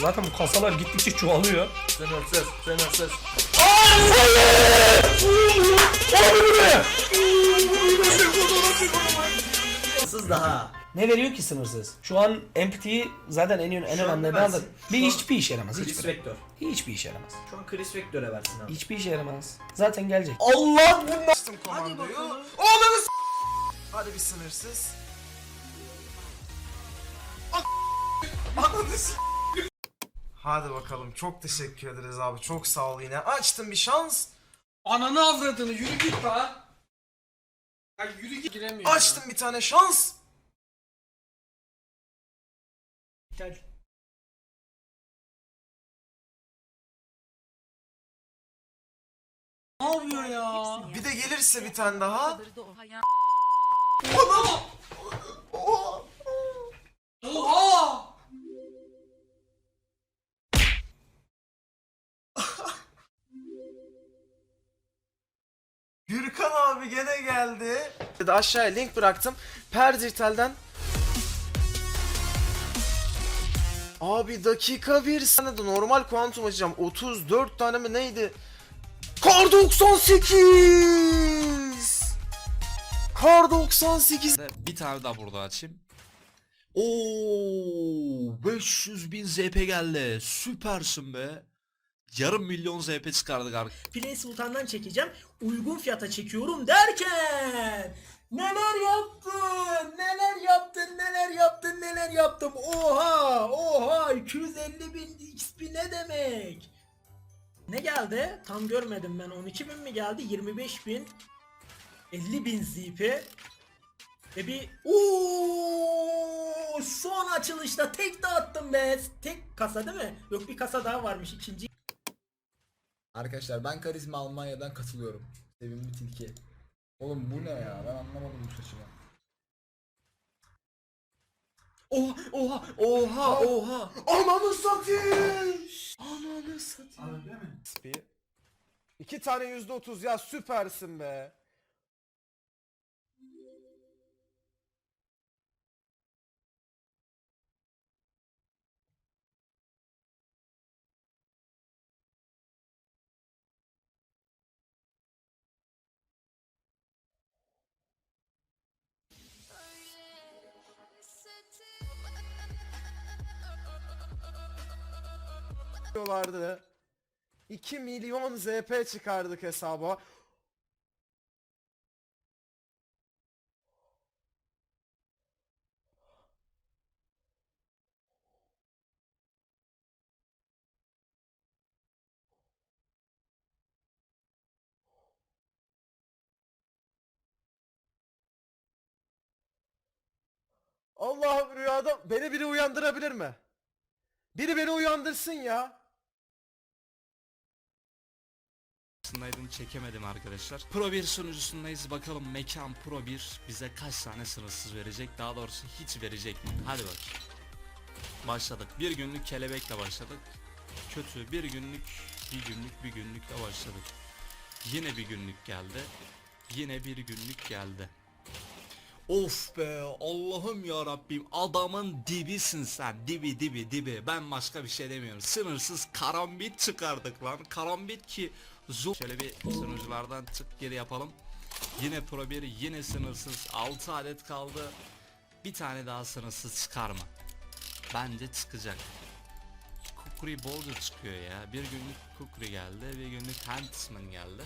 Zaten bu kasalar gittikçe çoğalıyor. Sınırsız, sınırsız. Sınırsız daha. Ne veriyor ki sınırsız? Şu an empty'yi zaten en, en Şu an önemli ne neden versin? Bir an hiçbir işe yaramaz. Chris Hiçbir, Vector. hiçbir işe yaramaz. Şu an Chris Vector'e versin abi. Hiçbir işe yaramaz. Zaten gelecek. Allah bundan. Açtım komandoyu. Oğlum Hadi bir sınırsız. Ananı s- Hadi bakalım çok teşekkür ederiz abi çok sağ ol yine. Açtım bir şans. Ananı avradını yürü git la. Ya yürü git giremiyor. Açtım bir tane şans. Gel. Ne yapıyor ya? Bir de gelirse bir tane daha. Oha! Gürkan abi gene geldi. De aşağıya link bıraktım. Perdirtel'den Abi dakika bir sana da normal kuantum açacağım. 34 tane mi neydi? Kar 98! Kar 98! Bir tane daha burada açayım. Oo 500 bin ZP geldi. Süpersin be. Yarım milyon ZP çıkardık arkadaşlar. Play Sultan'dan çekeceğim. Uygun fiyata çekiyorum derken neler yaptın? Neler yaptın? Neler yaptın? Neler yaptım? Oha! Oha! 250 bin XP ne demek? Ne geldi? Tam görmedim ben. 12 bin mi geldi? 25 bin. 50 bin ZP. Ve bir Ooo son açılışta tek dağıttım be. Tek kasa değil mi? Yok bir kasa daha varmış ikinci. Arkadaşlar ben Karizma Almanya'dan katılıyorum. Sevimli tilki. Oğlum bu ne ya? Ben anlamadım bu saçımı. Oha oha oha oha. Ananı satayım! Ananı satayım. Bir. İki tane yüzde otuz ya süpersin be. Diyorlardı. 2 milyon ZP çıkardık hesaba. Allah'ım rüyada beni biri uyandırabilir mi? Biri beni uyandırsın ya. Sunucusundaydım çekemedim arkadaşlar. Pro 1 sunucusundayız bakalım Mekan Pro 1 bize kaç tane sınırsız verecek daha doğrusu hiç verecek mi? Hadi bak. Başladık. Bir günlük kelebekle başladık. Kötü bir günlük bir günlük bir günlükle başladık. Yine bir günlük geldi. Yine bir günlük geldi. Of be Allah'ım ya Rabbim adamın dibisin sen. Dibi dibi dibi. Ben başka bir şey demiyorum. Sınırsız karambit çıkardık lan. Karambit ki Zoom şöyle bir sunuculardan çık geri yapalım. Yine pro 1 yine sınırsız. 6 adet kaldı. Bir tane daha sınırsız çıkar mı bence çıkacak. Kukuri bolca çıkıyor ya. Bir günlük Kukuri geldi bir günlük Huntsman geldi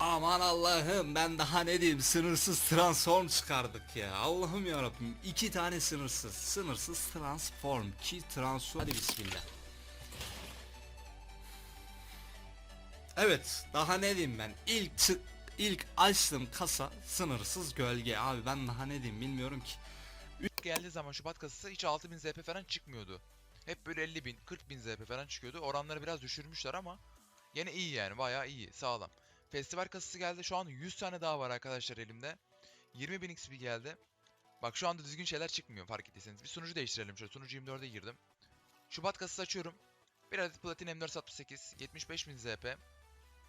Aman Allah'ım ben daha ne diyeyim sınırsız transform çıkardık ya Allah'ım yarabbim iki tane sınırsız sınırsız transform ki transform hadi bismillah Evet daha ne diyeyim ben ilk çık ilk açtım kasa sınırsız gölge abi ben daha ne diyeyim bilmiyorum ki geldiği zaman Şubat kasası hiç 6000 ZP falan çıkmıyordu. Hep böyle 50 bin, 40 bin ZP falan çıkıyordu. Oranları biraz düşürmüşler ama yine iyi yani bayağı iyi, sağlam. Festival kasası geldi. Şu an 100 tane daha var arkadaşlar elimde. 20 bin XP geldi. Bak şu anda düzgün şeyler çıkmıyor fark ettiyseniz. Bir sunucu değiştirelim şöyle. Sunucu 24'e girdim. Şubat kasası açıyorum. Bir adet platin M468, 75 bin ZP.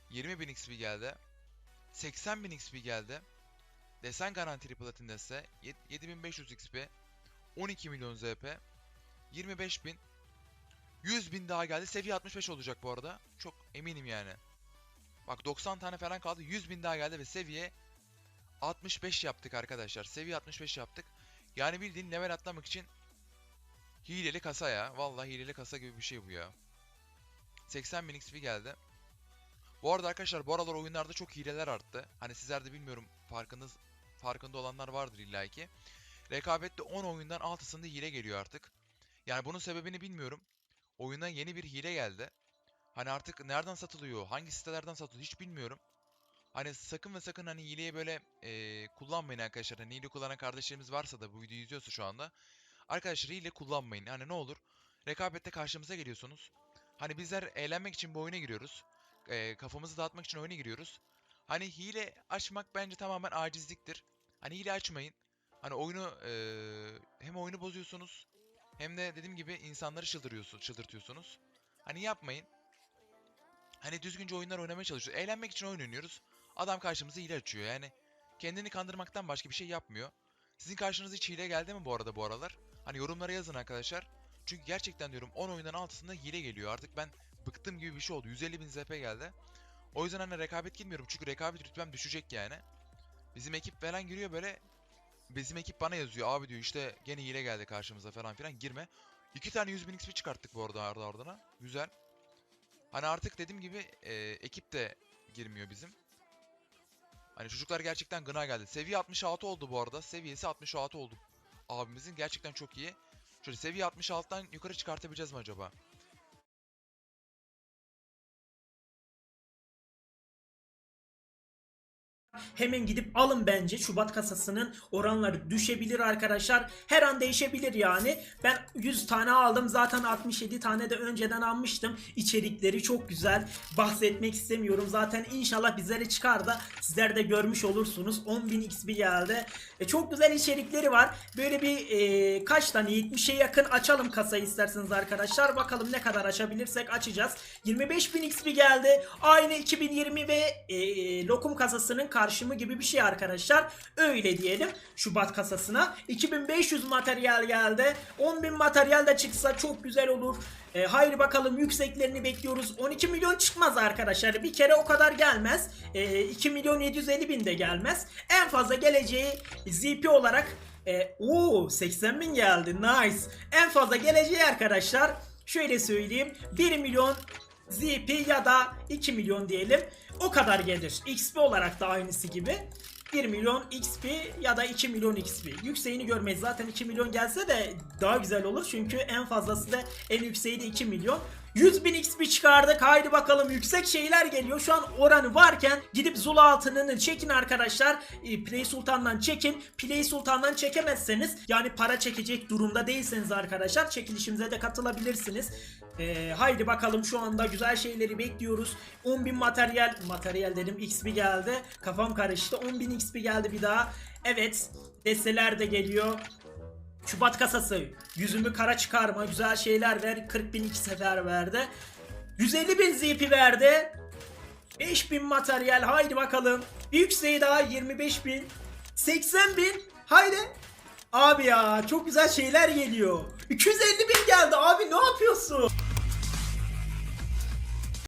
20 bin XP geldi. 80 bin XP geldi. Desen garantili platin dese 7500 XP 12 milyon ZP 25 bin 100 bin daha geldi. Seviye 65 olacak bu arada. Çok eminim yani. Bak 90 tane falan kaldı. 100 bin daha geldi ve seviye 65 yaptık arkadaşlar. Seviye 65 yaptık. Yani bildiğin level atlamak için hileli kasa ya. Vallahi hileli kasa gibi bir şey bu ya. 80 bin XP geldi. Bu arada arkadaşlar bu aralar oyunlarda çok hileler arttı. Hani sizler de bilmiyorum farkınız farkında olanlar vardır illaki. Rekabette 10 oyundan 6'sında hile geliyor artık. Yani bunun sebebini bilmiyorum. Oyuna yeni bir hile geldi. Hani artık nereden satılıyor, hangi sitelerden satılıyor hiç bilmiyorum. Hani sakın ve sakın hani hileyi böyle eee, kullanmayın arkadaşlar. Hani hile kullanan kardeşlerimiz varsa da bu videoyu izliyorsa şu anda. Arkadaşlar hile kullanmayın. Hani ne olur. Rekabette karşımıza geliyorsunuz. Hani bizler eğlenmek için bu oyuna giriyoruz. Eee, kafamızı dağıtmak için oyuna giriyoruz. Hani hile açmak bence tamamen acizliktir. Hani hile açmayın. Hani oyunu eee, hem oyunu bozuyorsunuz hem de dediğim gibi insanları çıldırıyorsunuz, çıldırtıyorsunuz. Hani yapmayın. Hani düzgünce oyunlar oynamaya çalışıyoruz. Eğlenmek için oyun oynuyoruz. Adam karşımıza hile açıyor. Yani kendini kandırmaktan başka bir şey yapmıyor. Sizin karşınıza hiç hile geldi mi bu arada bu aralar? Hani yorumlara yazın arkadaşlar. Çünkü gerçekten diyorum 10 oyundan altısında hile geliyor. Artık ben bıktım gibi bir şey oldu. 150 bin ZP geldi. O yüzden hani rekabet girmiyorum. Çünkü rekabet rütbem düşecek yani. Bizim ekip falan giriyor böyle. Bizim ekip bana yazıyor. Abi diyor işte gene hile geldi karşımıza falan filan. Girme. İki tane 100 bin XP çıkarttık bu arada ardı ardına. Güzel. Hani artık dediğim gibi e, ekip de girmiyor bizim. Hani çocuklar gerçekten gına geldi. Seviye 66 oldu bu arada. Seviyesi 66 oldu. Abimizin gerçekten çok iyi. Şöyle seviye 66'dan yukarı çıkartabileceğiz mi acaba? Hemen gidip alın bence. Şubat kasasının oranları düşebilir arkadaşlar. Her an değişebilir yani. Ben 100 tane aldım. Zaten 67 tane de önceden almıştım. İçerikleri çok güzel. Bahsetmek istemiyorum. Zaten inşallah bizlere çıkar da sizler de görmüş olursunuz. 10.000 XP geldi. E, çok güzel içerikleri var. Böyle bir e, kaç tane 70'e yakın açalım kasayı isterseniz arkadaşlar. Bakalım ne kadar açabilirsek açacağız. 25.000 XP geldi. Aynı 2020 ve e, lokum kasasının karşımı gibi bir şey arkadaşlar. Öyle diyelim Şubat kasasına. 2500 materyal geldi. 10.000 materyal de çıksa çok güzel olur. E, haydi bakalım yükseklerini bekliyoruz. 12 milyon çıkmaz arkadaşlar. Bir kere o kadar gelmez. E, 2 milyon 750 bin de gelmez. En fazla geleceği ZP olarak e, oo 80 bin geldi. Nice. En fazla geleceği arkadaşlar şöyle söyleyeyim. 1 milyon ZP ya da 2 milyon diyelim. O kadar gelir. XP olarak da aynısı gibi. 1 milyon XP ya da 2 milyon XP. Yükseğini görmeyiz. Zaten 2 milyon gelse de daha güzel olur. Çünkü en fazlası da en yükseği de 2 milyon. 100 bin XP çıkardık. Haydi bakalım yüksek şeyler geliyor. Şu an oranı varken gidip Zula altınını çekin arkadaşlar. E, Play Sultan'dan çekin. Play Sultan'dan çekemezseniz yani para çekecek durumda değilseniz arkadaşlar çekilişimize de katılabilirsiniz. E, haydi bakalım şu anda güzel şeyleri bekliyoruz. 10.000 materyal, materyal dedim XP geldi. Kafam karıştı. 10.000 XP geldi bir daha. Evet desteler de geliyor. Şubat kasası. Yüzümü kara çıkarma. Güzel şeyler ver. 40 bin iki sefer verdi. 150 bin ZP verdi. 5000 materyal. Haydi bakalım. Bir yükseği daha 25 bin. 80 bin. Haydi. Abi ya çok güzel şeyler geliyor. 250 bin geldi abi ne yapıyorsun?